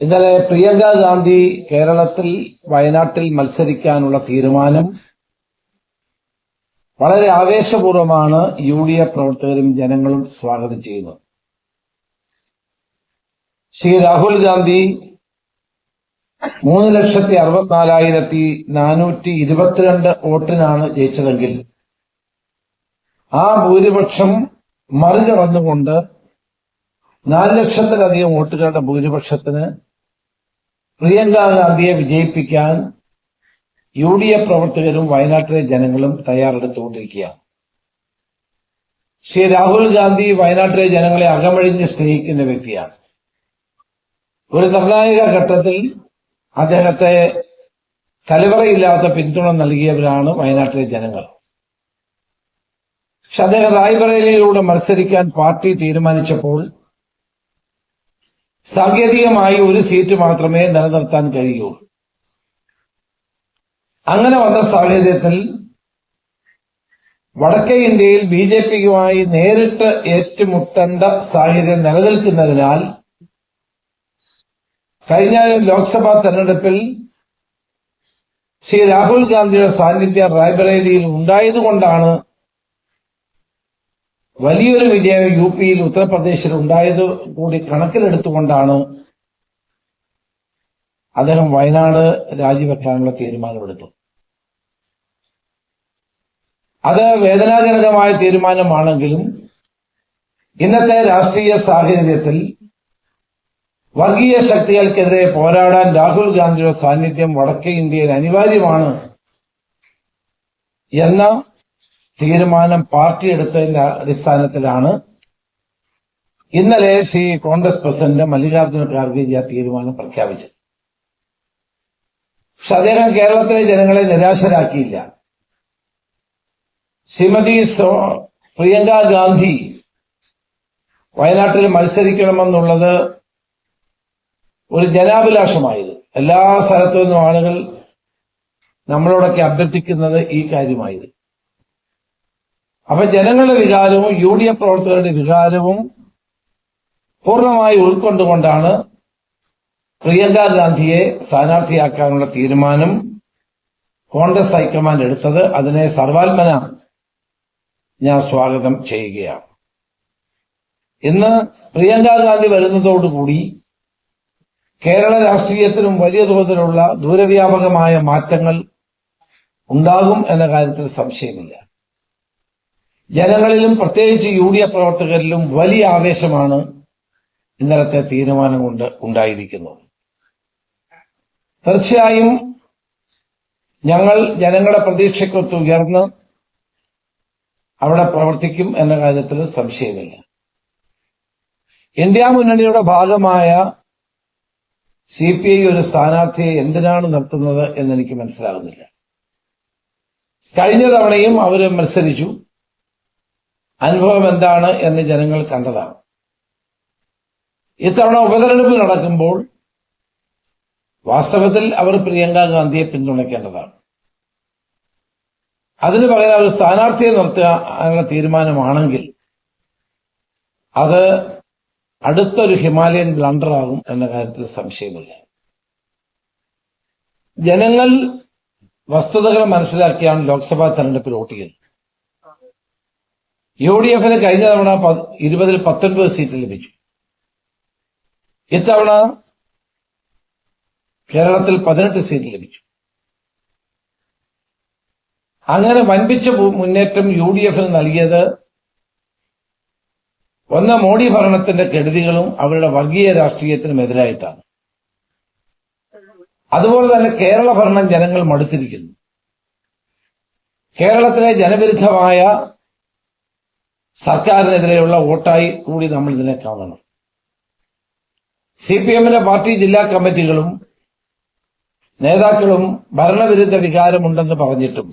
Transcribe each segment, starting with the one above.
ഇന്നലെ പ്രിയങ്ക ഗാന്ധി കേരളത്തിൽ വയനാട്ടിൽ മത്സരിക്കാനുള്ള തീരുമാനം വളരെ ആവേശപൂർവമാണ് യു ഡി എഫ് പ്രവർത്തകരും ജനങ്ങളും സ്വാഗതം ചെയ്യുന്നത്. ശ്രീ രാഹുൽ ഗാന്ധി മൂന്ന് ലക്ഷത്തി അറുപത്തിനാലായിരത്തി നാനൂറ്റി ഇരുപത്തിരണ്ട് വോട്ടിനാണ് ജയിച്ചതെങ്കിൽ ആ ഭൂരിപക്ഷം മറികടന്നുകൊണ്ട് നാല് ലക്ഷത്തിലധികം വോട്ടുകളുടെ ഭൂരിപക്ഷത്തിന് പ്രിയങ്ക ഗാന്ധിയെ വിജയിപ്പിക്കാൻ യു ഡി എഫ് പ്രവർത്തകരും വയനാട്ടിലെ ജനങ്ങളും തയ്യാറെടുത്തുകൊണ്ടിരിക്കുകയാണ്. ശ്രീ രാഹുൽ ഗാന്ധി വയനാട്ടിലെ ജനങ്ങളെ അകമഴിഞ്ഞ് സ്നേഹിക്കുന്ന വ്യക്തിയാണ്. ഒരു നിർണായക ഘട്ടത്തിൽ അദ്ദേഹത്തെ കലവറയില്ലാത്ത പിന്തുണ നൽകിയവരാണ് വയനാട്ടിലെ ജനങ്ങൾ. പക്ഷെ അദ്ദേഹം റായ്ബറേലിയിലൂടെ മത്സരിക്കാൻ പാർട്ടി തീരുമാനിച്ചപ്പോൾ സാങ്കേതികമായി ഒരു സീറ്റ് മാത്രമേ നിലനിർത്താൻ കഴിയൂ. അങ്ങനെ വന്ന സാഹചര്യത്തിൽ വടക്കേ ഇന്ത്യയിൽ ബി ജെ പിയുമായി നേരിട്ട് ഏറ്റുമുട്ടേണ്ട സാഹചര്യം നിലനിൽക്കുന്നതിനാൽ കഴിഞ്ഞ ലോക്സഭാ തെരഞ്ഞെടുപ്പിൽ ശ്രീ രാഹുൽ ഗാന്ധിയുടെ സാന്നിധ്യം റായ്ബറേലിയിൽ ഉണ്ടായതുകൊണ്ടാണ് വലിയൊരു വിജയം യു പിയിൽ ഉത്തർപ്രദേശിൽ ഉണ്ടായത് കൂടി കണക്കിലെടുത്തുകൊണ്ടാണ് അദ്ദേഹം വയനാട് രാജിവെക്കാനുള്ള തീരുമാനമെടുത്തത്. അത് വേദനാജനകമായ തീരുമാനമാണെങ്കിലും ഇന്നത്തെ രാഷ്ട്രീയ സാഹചര്യത്തിൽ വർഗീയ ശക്തികൾക്കെതിരെ പോരാടാൻ രാഹുൽ ഗാന്ധിയുടെ സാന്നിധ്യം വടക്കേ ഇന്ത്യയിൽ അനിവാര്യമാണ് എന്ന തീരുമാനം പാർട്ടി എടുത്തതിന്റെ അടിസ്ഥാനത്തിലാണ്. ഇന്നലെ ശ്രീ കോൺഗ്രസ് പ്രസിഡന്റ് മല്ലികാർജുന ഖാർഗെ ആ തീരുമാനം പ്രഖ്യാപിച്ചത്. പക്ഷെ അദ്ദേഹം കേരളത്തിലെ ജനങ്ങളെ നിരാശരാക്കിയില്ല. ശ്രീമതി പ്രിയങ്ക ഗാന്ധി വയനാട്ടിൽ മത്സരിക്കണമെന്നുള്ളത് ഒരു ജനാഭിലാഷമായത്. എല്ലാ സ്ഥലത്തു നിന്നും ആളുകൾ നമ്മളോടൊക്കെ അഭ്യർത്ഥിക്കുന്നത് ഈ കാര്യമായത് അപ്പൊ ജനങ്ങളുടെ വികാരവും യു ഡി എഫ് പ്രവർത്തകരുടെ വികാരവും പൂർണമായി ഉൾക്കൊണ്ടുകൊണ്ടാണ് പ്രിയങ്ക ഗാന്ധിയെ സ്ഥാനാർത്ഥിയാക്കാനുള്ള തീരുമാനം കോൺഗ്രസ് ഹൈക്കമാൻഡ് എടുത്തത്. അതിനെ സർവാത്മന ഞാൻ സ്വാഗതം ചെയ്യുകയാണ്. ഇന്ന് പ്രിയങ്ക ഗാന്ധി വരുന്നതോടുകൂടി കേരള രാഷ്ട്രീയത്തിനും വലിയ തോതിലുള്ള ദൂരവ്യാപകമായ മാറ്റങ്ങൾ ഉണ്ടാകും എന്ന കാര്യത്തിൽ സംശയമില്ല. ജനങ്ങളിലും പ്രത്യേകിച്ച് യു ഡി എഫ് പ്രവർത്തകരിലും വലിയ ആവേശമാണ് ഇന്നലത്തെ തീരുമാനം കൊണ്ട് ഉണ്ടായിരിക്കുന്നത്. തീർച്ചയായും ഞങ്ങൾ ജനങ്ങളുടെ പ്രതീക്ഷയ്ക്കൊത്ത് ഉയർന്ന് അവിടെ പ്രവർത്തിക്കും എന്ന കാര്യത്തിൽ സംശയമില്ല. ഇന്ത്യ മുന്നണിയുടെ ഭാഗമായ സി പി ഐ ഒരു സ്ഥാനാർത്ഥിയെ എന്തിനാണ് നിർത്തുന്നത് എന്നെനിക്ക് മനസ്സിലാകുന്നില്ല. കഴിഞ്ഞ തവണയും അവർ മത്സരിച്ചു. അനുഭവം എന്താണ് എന്ന് ജനങ്ങൾ കണ്ടതാണ്. ഇത്തവണ ഉപതെരഞ്ഞെടുപ്പ് നടക്കുമ്പോൾ വാസ്തവത്തിൽ അവർ പ്രിയങ്ക ഗാന്ധിയെ പിന്തുണയ്ക്കേണ്ടതാണ്. അതിനു പകരം അവർ സ്ഥാനാർത്ഥിയെ നിർത്തുക എന്നുള്ള തീരുമാനമാണെങ്കിൽ അത് അടുത്തൊരു ഹിമാലയൻ ബ്ലണ്ടർ ആകും എന്ന കാര്യത്തിൽ സംശയമില്ല. ജനങ്ങൾ വസ്തുതകൾ മനസ്സിലാക്കിയാണ് ലോക്സഭാ തെരഞ്ഞെടുപ്പിൽ വോട്ട് ചെയ്തത് യു ഡി എഫിന് കഴിഞ്ഞ തവണ ഇരുപതിൽ പത്തൊൻപത് സീറ്റ് ലഭിച്ചു. ഇത്തവണ കേരളത്തിൽ പതിനെട്ട് സീറ്റ് ലഭിച്ചു. അങ്ങനെ വൻപിച്ച മുന്നേറ്റം യു ഡി എഫിന് നൽകിയത് ഒന്ന് മോഡി ഭരണത്തിന്റെ കെടുതികളും അവരുടെ വർഗീയ രാഷ്ട്രീയത്തിനും എതിരായിട്ടാണ്. അതുപോലെ തന്നെ കേരള ഭരണം ജനങ്ങൾ മടുത്തിരിക്കുന്നു. കേരളത്തിലെ ജനവിരുദ്ധമായ സർക്കാരിനെതിരെയുള്ള വോട്ടായി കൂടി നമ്മൾ ഇതിനെ കാണണം. സി പി എമ്മിന്റെ പാർട്ടി ജില്ലാ കമ്മിറ്റികളും നേതാക്കളും ഭരണവിരുദ്ധ വികാരമുണ്ടെന്ന് പറഞ്ഞിട്ടും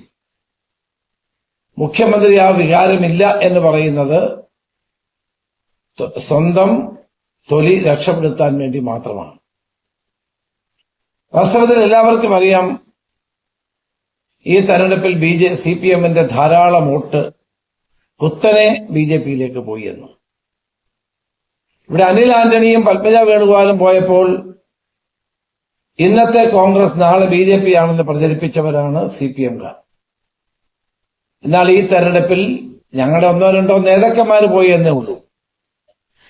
മുഖ്യമന്ത്രി ആ വികാരമില്ല എന്ന് പറയുന്നത് സ്വന്തം തൊലി രക്ഷപ്പെടുത്താൻ വേണ്ടി മാത്രമാണ്. വാസ്തവത്തിൽ എല്ലാവർക്കും അറിയാം ഈ തെരഞ്ഞെടുപ്പിൽ ബി ജെ സി പി എമ്മിന്റെ ധാരാളം വോട്ട് കുത്തനെ ബി ജെ പിയിലേക്ക് പോയി ഇവിടെ അനിൽ ആന്റണിയും പത്മജ വേണുഗോപാലും പോയപ്പോൾ ഇന്നത്തെ കോൺഗ്രസ് നാളെ ബി ജെ പി ആണെന്ന് പ്രചരിപ്പിച്ചവരാണ് സി പി എംകാർ എന്നാൽ ഈ തെരഞ്ഞെടുപ്പിൽ ഞങ്ങളുടെ ഒന്നോ രണ്ടോ നേതാക്കന്മാർ പോയി എന്നേ ഉള്ളൂ.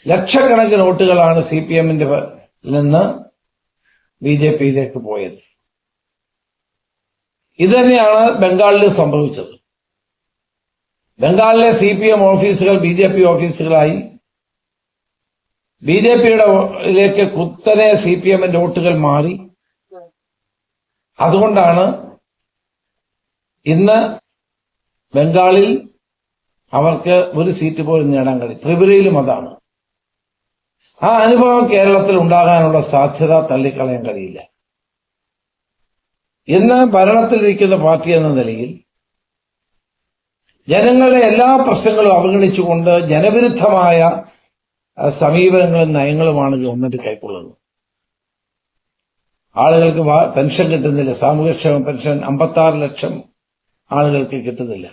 ലക്ഷക്കണക്കിന് വോട്ടുകളാണ് സി പി എമ്മിന്റെ നിന്ന് ബി ജെ പിയിലേക്ക് പോയത്. ഇതുതന്നെയാണ് ബംഗാളിൽ സംഭവിച്ചത്. ബംഗാളിലെ സി പി എം ഓഫീസുകൾ ബി ജെ പി ഓഫീസുകളായി. ബി ജെ പിയുടെ കുത്തനെ സി പി എമ്മിന്റെ വോട്ടുകൾ മാറി. അതുകൊണ്ടാണ് ഇന്ന് ബംഗാളിൽ അവർക്ക് ഒരു സീറ്റ് പോലും നേടാൻ കഴിയും ത്രിപുരയിലും അതാണ്. ആ അനുഭവം കേരളത്തിൽ ഉണ്ടാകാനുള്ള സാധ്യത തള്ളിക്കളയാൻ കഴിയില്ല. ഇന്ന് ഭരണത്തിലിരിക്കുന്ന പാർട്ടി എന്ന നിലയിൽ ജനങ്ങളുടെ എല്ലാ പ്രശ്നങ്ങളും അവഗണിച്ചുകൊണ്ട് ജനവിരുദ്ധമായ സമീപനങ്ങളും നയങ്ങളുമാണ് ഗവൺമെന്റ് കൈക്കൊള്ളുന്നത്. ആളുകൾക്ക് പെൻഷൻ കിട്ടുന്നില്ല. സാമൂഹ്യക്ഷേമ പെൻഷൻ അമ്പത്തി ലക്ഷം ആളുകൾക്ക് കിട്ടുന്നില്ല.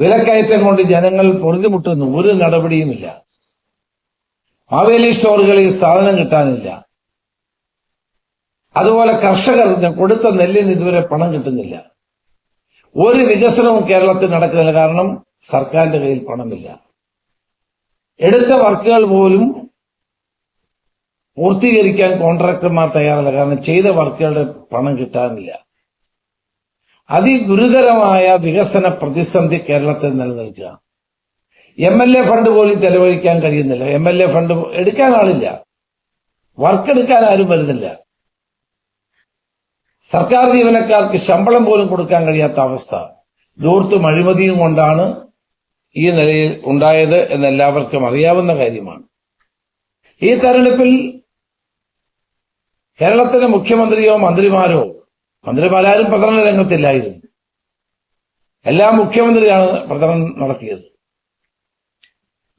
വിലക്കയറ്റം കൊണ്ട് ജനങ്ങൾ പൊറുതിമുട്ടുന്നു. ഒരു നടപടിയുമില്ല. മാവേലി സ്റ്റോറുകളിൽ സാധനം കിട്ടാനില്ല. അതുപോലെ കർഷകർ കൊടുത്ത നെല്ലിന് ഇതുവരെ പണം കിട്ടുന്നില്ല. ഒരു വികസനവും കേരളത്തിൽ നടക്കുന്നില്ല. കാരണം സർക്കാരിന്റെ കയ്യിൽ പണമില്ല. എടുത്ത വർക്കുകൾ പോലും പൂർത്തീകരിക്കാൻ കോൺട്രാക്ടർമാർ തയ്യാറല്ല. കാരണം ചെയ്ത വർക്കുകളുടെ പണം കിട്ടാനില്ല. അതിഗുരുതരമായ വികസന പ്രതിസന്ധി കേരളത്തിൽ നിലനിൽക്കുക. എം എൽ എ ഫണ്ട് പോലും ചെലവഴിക്കാൻ കഴിയുന്നില്ല. എം എൽ എ ഫണ്ട് എടുക്കാൻ ആളില്ല. വർക്ക് എടുക്കാൻ ആരും വരുന്നില്ല. സർക്കാർ ജീവനക്കാർക്ക് ശമ്പളം പോലും കൊടുക്കാൻ കഴിയാത്ത അവസ്ഥ. ദൂർത്തും അഴിമതിയും കൊണ്ടാണ് ഈ നിലയിൽ ഉണ്ടായത് എന്ന് എല്ലാവർക്കും അറിയാവുന്ന കാര്യമാണ്. ഈ തെരഞ്ഞെടുപ്പിൽ കേരളത്തിലെ മുഖ്യമന്ത്രിയോ മന്ത്രിമാരോ മന്ത്രിമാരാരും പ്രചരണ രംഗത്തില്ലായിരുന്നു. എല്ലാ മുഖ്യമന്ത്രിയാണ് പ്രചരണം നടത്തിയത്.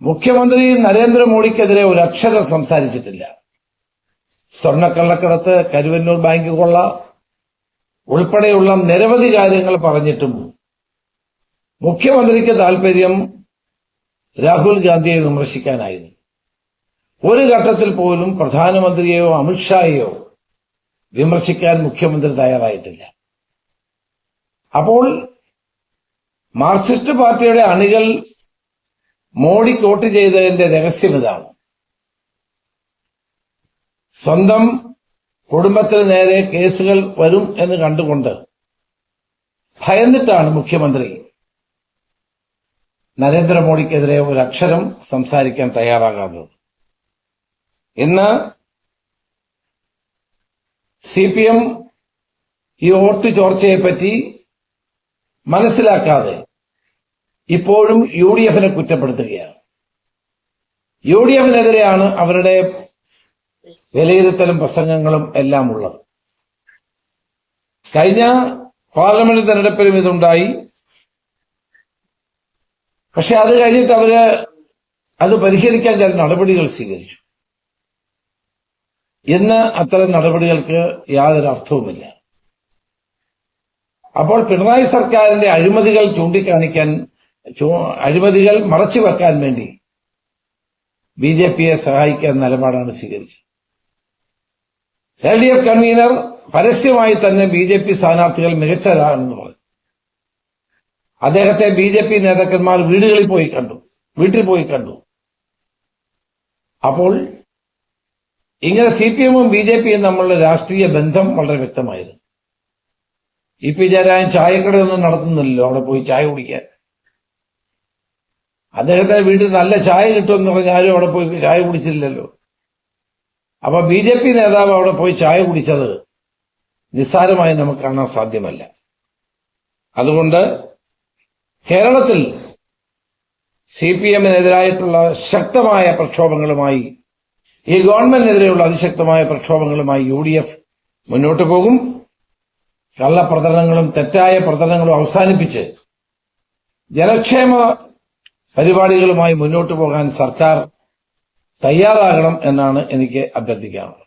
മുഖ്യമന്ത്രി നരേന്ദ്രമോദിക്കെതിരെ ഒരു അക്ഷരം സംസാരിച്ചിട്ടില്ല. സ്വർണക്കള്ളക്കടത്ത് കരുവന്നൂർ ബാങ്ക് കൊള്ള ഉൾപ്പെടെയുള്ള നിരവധി കാര്യങ്ങൾ പറഞ്ഞിട്ടും മുഖ്യമന്ത്രിക്ക് താല്പര്യം രാഹുൽ ഗാന്ധിയെ വിമർശിക്കാനായിരുന്നു. ഒരു ഘട്ടത്തിൽ പോലും പ്രധാനമന്ത്രിയെയോ അമിത്ഷായെയോ വിമർശിക്കാൻ മുഖ്യമന്ത്രി തയ്യാറായിട്ടില്ല. അപ്പോൾ മാർക്സിസ്റ്റ് പാർട്ടിയുടെ അണികൾ മോഡി കോട്ട് ചെയ്തതിന്റെ രഹസ്യം ഇതാണ്. സ്വന്തം കുടുംബത്തിന് നേരെ കേസുകൾ വരും എന്ന് കണ്ടുകൊണ്ട് ഭയന്നിട്ടാണ് മുഖ്യമന്ത്രി നരേന്ദ്രമോദിക്കെതിരെ ഒരു അക്ഷരം സംസാരിക്കാൻ തയ്യാറാകാത്തത്. ഇന്ന് സി പി എം ഈ വോട്ട് ചോർച്ചയെപ്പറ്റി മനസ്സിലാക്കാതെ ഇപ്പോഴും യു ഡി എഫിനെ കുറ്റപ്പെടുത്തുകയാണ്. യു ഡി എഫിനെതിരെയാണ് അവരുടെ വിലയിരുത്തലും പ്രസംഗങ്ങളും എല്ലാം ഉള്ളത്. കഴിഞ്ഞ പാർലമെന്റ് തെരഞ്ഞെടുപ്പിലും ഇതുണ്ടായി. പക്ഷെ അത് കഴിഞ്ഞിട്ട് അവർ അത് പരിഹരിക്കാൻ ചില നടപടികൾ സ്വീകരിച്ചു. ഇന്ന് അത്തരം നടപടികൾക്ക് യാതൊരു അർത്ഥവുമില്ല. അപ്പോൾ പിണറായി സർക്കാരിന്റെ അഴിമതികൾ ചൂണ്ടിക്കാണിക്കാൻ അഴിമതികൾ മറച്ചു വെക്കാൻ വേണ്ടി ബി ജെ പിയെ സഹായിക്കാൻ നിലപാടാണ് സ്വീകരിച്ചത്. എൽ ഡി എഫ് കൺവീനർ പരസ്യമായി തന്നെ ബി ജെ പി സ്ഥാനാർത്ഥികൾ മികച്ചതാണെന്ന് പറഞ്ഞു. അദ്ദേഹത്തെ ബി ജെ പി നേതാക്കന്മാർ വീടുകളിൽ പോയി കണ്ടു. വീട്ടിൽ പോയി കണ്ടു. അപ്പോൾ ഇങ്ങനെ സി പി എമ്മും ബി ജെ പിയും തമ്മിലുള്ള രാഷ്ട്രീയ ബന്ധം വളരെ വ്യക്തമായിരുന്നു. ഇ പി ജയരാജൻ ചായക്കടയൊന്നും നടത്തുന്നില്ലല്ലോ അവിടെ പോയി ചായ കുടിക്കാൻ. അദ്ദേഹത്തിന്റെ വീട്ടിൽ നല്ല ചായ കിട്ടുമെന്ന് പറഞ്ഞാലും അവിടെ പോയി ചായ കുടിച്ചില്ലല്ലോ. അപ്പൊ ബി ജെ പി നേതാവ് അവിടെ പോയി ചായ കുടിച്ചത് നിസ്സാരമായി നമുക്ക് കാണാൻ സാധ്യമല്ല. അതുകൊണ്ട് കേരളത്തിൽ സി പി എമ്മിനെതിരായിട്ടുള്ള ശക്തമായ പ്രക്ഷോഭങ്ങളുമായി ഈ ഗവൺമെന്റിനെതിരെയുള്ള അതിശക്തമായ പ്രക്ഷോഭങ്ങളുമായി യു ഡി എഫ് മുന്നോട്ട് പോകും. കള്ളപ്രചരണങ്ങളും തെറ്റായ പ്രചരണങ്ങളും അവസാനിപ്പിച്ച് ജനക്ഷേമ പരിപാടികളുമായി മുന്നോട്ട് പോകാൻ സർക്കാർ തയ്യാറാകണം എന്നാണ് എനിക്ക് അഭ്യർത്ഥിക്കാനുള്ളത്.